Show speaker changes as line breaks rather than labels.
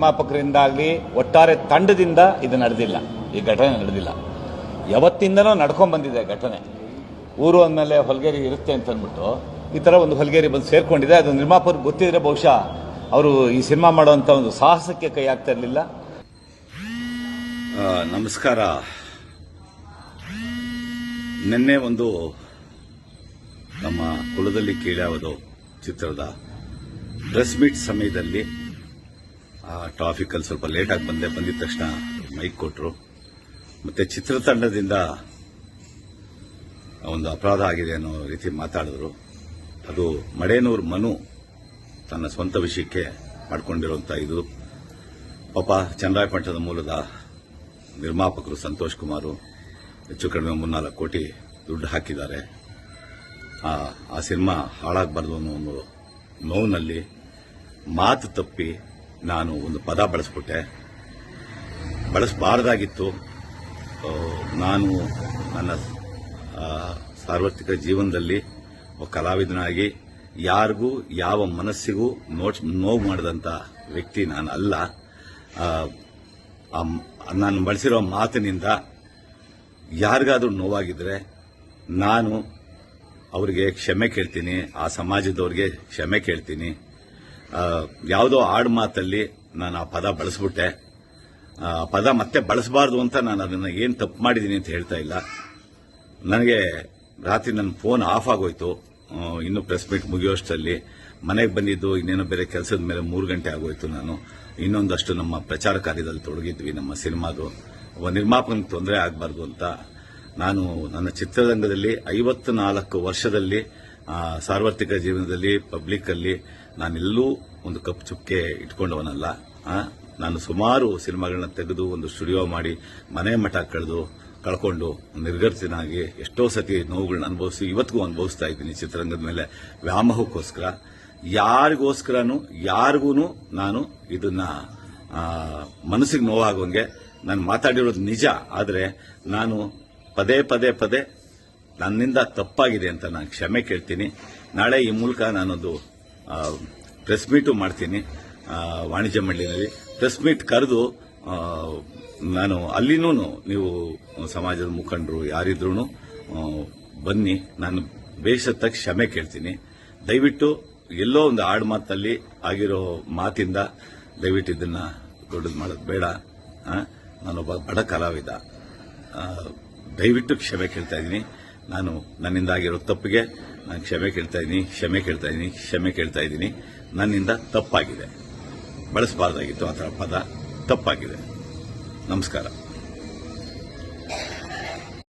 ನಿರ್ಮಾಪಕರಿಂದಾಗಲಿ ಒಟ್ಟಾರೆ ತಂಡದಿಂದ ಇದು ನಡೆದಿಲ್ಲ. ಈ ಘಟನೆ ನಡೆದಿಲ್ಲ. ಯಾವತ್ತಿಂದನೂ ನಡ್ಕೊಂಡು ಬಂದಿದೆ ಘಟನೆ. ಊರು ಅಂದಮೇಲೆ ಹೊಲಗೇರಿ ಇರುತ್ತೆ ಅಂತ ಅಂದ್ಬಿಟ್ಟು ಈ ಥರ ಒಂದು ಹೊಲಗೇರಿ ಬಂದು ಸೇರಿಕೊಂಡಿದೆ. ಅದು ನಿರ್ಮಾಪಕರಿಗೆ ಗೊತ್ತಿದ್ರೆ ಬಹುಶಃ ಅವರು ಈ ಸಿನಿಮಾ ಮಾಡುವಂಥ ಒಂದು ಸಾಹಸಕ್ಕೆ ಕೈ ಹಾಕ್ತಾ ಇರಲಿಲ್ಲ.
ನಮಸ್ಕಾರ. ನಿನ್ನೆ ಒಂದು ನಮ್ಮ ಕುಲದಲ್ಲಿ ಕೀಳ್ಯಾವುದು ಚಿತ್ರದ ಡ್ರೆಸ್ ಮೀಟ್ ಸಮಯದಲ್ಲಿ ಟ್ರಾಫಿಕಲ್ಲಿ ಸ್ವಲ್ಪ ಲೇಟಾಗಿ ಬಂದೆ. ಬಂದಿದ ತಕ್ಷಣ ಮೈಕ್ ಕೊಟ್ಟರು ಮತ್ತೆ ಚಿತ್ರತಂಡದಿಂದ ಒಂದು ಅಪರಾಧ ಆಗಿದೆ ಅನ್ನೋ ರೀತಿ ಮಾತಾಡಿದ್ರು. ಅದು ಮಡೇನೂರು ಮನು ತನ್ನ ಸ್ವಂತ ವಿಷಯಕ್ಕೆ ಮಾಡಿಕೊಂಡಿರುವಂಥ ಇದು. ಪಾಪ ಚನ್ನರಾಯಪಟ್ಟಣದ ಮೂಲದ ನಿರ್ಮಾಪಕರು ಸಂತೋಷ್ ಕುಮಾರು ಹೆಚ್ಚು ಕಡಿಮೆ ಮೂರ್ನಾಲ್ಕು ಕೋಟಿ ದುಡ್ಡು ಹಾಕಿದ್ದಾರೆ. ಆ ಆ ಸಿನಿಮಾ ಹಾಳಾಗಬಾರ್ದು ಅನ್ನೋ ಒಂದು ನೋವಿನಲ್ಲಿ ಮಾತು ತಪ್ಪಿ ನಾನು ಒಂದು ಪದ ಬಳಸ್ಕೊಟ್ಟೆ. ಬಳಸಬಾರ್ದಾಗಿತ್ತು. ನಾನು ನನ್ನ ಸಾರ್ವತ್ರಿಕ ಜೀವನದಲ್ಲಿ ಕಲಾವಿದನಾಗಿ ಯಾರಿಗೂ ಯಾವ ಮನಸ್ಸಿಗೂ ನೋಟ್, ನೋವು ಮಾಡಿದಂಥ ವ್ಯಕ್ತಿ ನಾನು ಅಲ್ಲ ನಾನು ಬಳಸಿರೋ ಮಾತಿನಿಂದ ಯಾರಿಗಾದ್ರೂ ನೋವಾಗಿದ್ರೆ ನಾನು ಅವರಿಗೆ ಕ್ಷಮೆ ಕೇಳ್ತೀನಿ, ಆ ಸಮಾಜದವ್ರಿಗೆ ಕ್ಷಮೆ ಕೇಳ್ತೀನಿ. ಯಾವುದೋ ಆಡು ಮಾತಲ್ಲಿ ನಾನು ಆ ಪದ ಬಳಸ್ಬಿಟ್ಟೆ. ಆ, ಪದ ಮತ್ತೆ ಬಳಸಬಾರ್ದು ಅಂತ ನಾನು ಅದನ್ನು ಏನು ತಪ್ಪು ಮಾಡಿದ್ದೀನಿ ಅಂತ ಹೇಳ್ತಾ ಇಲ್ಲ. ನನಗೆ ರಾತ್ರಿ ನನ್ನ ಫೋನ್ ಆಫ್ ಆಗೋಯ್ತು. ಇನ್ನೂ ಪ್ರೆಸ್ ಮೀಟ್ ಮುಗಿಯೋಷ್ಟರಲ್ಲಿ ಮನೆಗೆ ಬಂದಿದ್ದು, ಇನ್ನೇನೋ ಬೇರೆ ಕೆಲಸದ ಮೇಲೆ ಮೂರು ಗಂಟೆ ಆಗೋಯ್ತು ನಾನು. ಇನ್ನೊಂದಷ್ಟು ನಮ್ಮ ಪ್ರಚಾರ ಕಾರ್ಯದಲ್ಲಿ ತೊಡಗಿದ್ವಿ, ನಮ್ಮ ಸಿನಿಮಾದು. ಒಬ್ಬ ನಿರ್ಮಾಪಕನಿಗೆ ತೊಂದರೆ ಆಗಬಾರ್ದು ಅಂತ. ನಾನು ನನ್ನ ಚಿತ್ರರಂಗದಲ್ಲಿ ಐವತ್ತು ನಾಲ್ಕು ವರ್ಷದಲ್ಲಿ ಸಾರ್ವತ್ರಿಕ ಜೀವನದಲ್ಲಿ ಪಬ್ಲಿಕ್ ಅಲ್ಲಿ ನಾನೆಲ್ಲೂ ಒಂದು ಕಪ್ ಚುಕ್ಕೆ ಇಟ್ಕೊಂಡವನಲ್ಲ. ನಾನು ಸುಮಾರು ಸಿನಿಮಾಗಳನ್ನ ತೆಗೆದು ಒಂದು ಸ್ಟುಡಿಯೋ ಮಾಡಿ, ಮನೆ ಮಠ ಕಳೆದು, ಕಳ್ಕೊಂಡು ನಿರ್ಗರ್ಸಿನಾಗಿ ಎಷ್ಟೋ ಸತಿ ನೋವುಗಳನ್ನ ಅನುಭವಿಸಿ, ಇವತ್ತಿಗೂ ಅನುಭವಿಸ್ತಾ ಇದ್ದೀನಿ ಚಿತ್ರರಂಗದ ಮೇಲೆ. ವ್ಯಾಮೋಹಕ್ಕೋಸ್ಕರ, ಯಾರಿಗೋಸ್ಕರನು ಯಾರಿಗೂ ನಾನು ಇದನ್ನ ಮನಸ್ಸಿಗೆ ನೋವಾಗುವಂಗೆ ನಾನು ಮಾತಾಡಿರೋದು ನಿಜ, ಆದರೆ ನಾನು ಪದೇ ಪದೇ ಪದೇ ನನ್ನಿಂದ ತಪ್ಪಾಗಿದೆ ಅಂತ ನಾನು ಕ್ಷಮೆ ಕೇಳ್ತೀನಿ. ನಾಳೆ ಈ ಮೂಲಕ ನಾನೊಂದು ಪ್ರೆಸ್ ಮೀಟು ಮಾಡ್ತೀನಿ ವಾಣಿಜ್ಯ ಮಂಡಳಿನಲ್ಲಿ. ಪ್ರೆಸ್ ಮೀಟ್ ಕರೆದು ನಾನು ಅಲ್ಲಿನೂ ನೀವು ಸಮಾಜದ ಮುಖಂಡರು ಯಾರಿದ್ರೂ ಬನ್ನಿ. ನಾನು ಬೇಸತ್ತ ಕ್ಷಮೆ ಕೇಳ್ತೀನಿ. ದಯವಿಟ್ಟು ಎಲ್ಲೋ ಒಂದು ಆಡು ಮಾತಲ್ಲಿ ಆಗಿರೋ ಮಾತಿಂದ ದಯವಿಟ್ಟು ಇದನ್ನ ದೊಡ್ಡದು ಮಾಡೋದು ಬೇಡ. ನಾನೊಬ್ಬ ಬಡ ಕಲಾವಿದ. ದಯವಿಟ್ಟು ಕ್ಷಮೆ ಕೇಳ್ತಾ ಇದ್ದೀನಿ. ನಾನು ನನ್ನಿಂದಾಗಿರೋ ತಪ್ಪಿಗೆ ನಾನು ಕ್ಷಮೆ ಕೇಳ್ತಾ ಇದ್ದೀನಿ ಕ್ಷಮೆ ಕೇಳ್ತಾ ಇದ್ದೀನಿ ಕ್ಷಮೆ ಕೇಳ್ತಾ ಇದ್ದೀನಿ ನನ್ನಿಂದ ತಪ್ಪಾಗಿದೆ. ಬಳಸಬಾರ್ದಾಗಿತ್ತು ಆ ಥರ ಪದ. ತಪ್ಪಾಗಿದೆ. ನಮಸ್ಕಾರ.